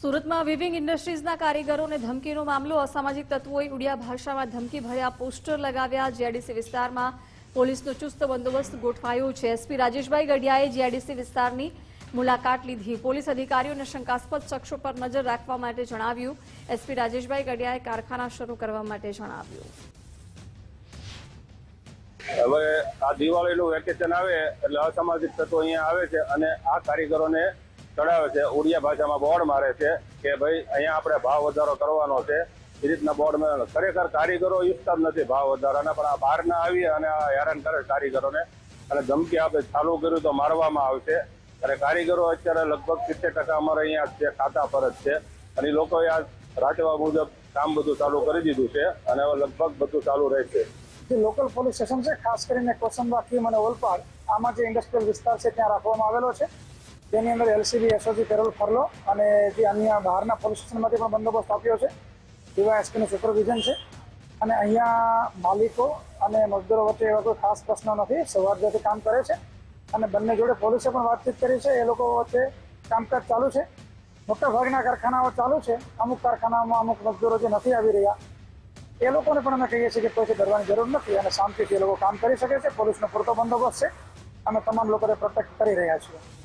સુરતમાં વિવિંગ ઇન્ડસ્ટ્રીઝના કારીગરોને ધમકીનો મામલો અસામાજિક તત્વોએ ઉડિયા ભાષામાં ધમકી ભર્યા પોસ્ટર લગાવ્યા. જીઆઈડીસી વિસ્તારમાં પોલીસનો ચુસ્ત બંદોબસ્ત ગોઠવાયો છે. એસપી રાજેશભાઈ ગઢિયાએ જીઆઈડીસી વિસ્તારની મુલાકાત લીધી. પોલીસ અધિકારીઓને શંકાસ્પદ શખ્સો પર નજર રાખવા માટે જણાવ્યું. એસપી રાજેશભાઈ ગઢિયાએ કારખાના શરૂ કરવા માટે જણાવ્યું. હવે આ દિવાળીનું વેકેશન આવે એટલે અસામાજિક તત્વો અહીંયા આવે છે અને આ કારીગરોને ચડાવે છે, ઉડિયા ભાષામાં બોર્ડ મારે છે કે ભાઈ અહીંયા આપણે ભાવ વધારો કરવાનો છે. એ રીતના બોર્ડ મારે ખરેખર કારીગરો ઈચ્છતા જ નથી ભાવ વધારાના, પણ આ બહારના આવી અને આ હેરાન કરે કારીગરોને. અને ધમકી આપે, ચાલુ કર્યું તો મારવામાં આવશે. અને કારીગરો અત્યારે લગભગ સિત્તેર ટકા અમારે અહીંયા છે, ખાતા પર જ છે. અને એ લોકોએ આ રાચવા મુજબ કામ બધું ચાલુ કરી દીધું છે અને હવે લગભગ બધું ચાલુ રહેશે. જે લોકલ પોલીસ સ્ટેશન છે, ખાસ કરીને કોસંબા કીમ અને ઓલપાડ, આમાં જે ઇન્ડસ્ટ્રીયલ વિસ્તાર છે, ત્યાં રાખવામાં આવેલો છે. તેની અંદર એલસીબી એસઓજી પેરોલ ફરલો અને જે અન્ય બહારના પોલીસ સ્ટેશનમાંથી પણ બંદોબસ્ત આપ્યો છે ડીવાયએસપીનું સુપરવિઝન છે. અને અહીંયા માલિકો અને મજદૂરો વચ્ચે એવા કોઈ ખાસ પ્રશ્નો નથી સૌહાર્દથી કામ કરે છે. અને બંને જોડે પોલીસે પણ વાતચીત કરી છે, એ લોકો વચ્ચે કામકાજ ચાલુ છે. મોટા ભાગના કારખાનાઓ ચાલુ છે, અમુક કારખાનાઓમાં અમુક મજદૂરો જે નથી આવી રહ્યા, એ લોકોને પણ અમે કહીએ છીએ કે કોઈથી ડરવાની જરૂર નથી અને શાંતિથી એ લોકો કામ કરી શકે છે, પોલીસનો પૂરતો બંદોબસ્ત છે. અમે તમામ લોકોને પ્રોટેક્ટ કરી રહ્યા છીએ.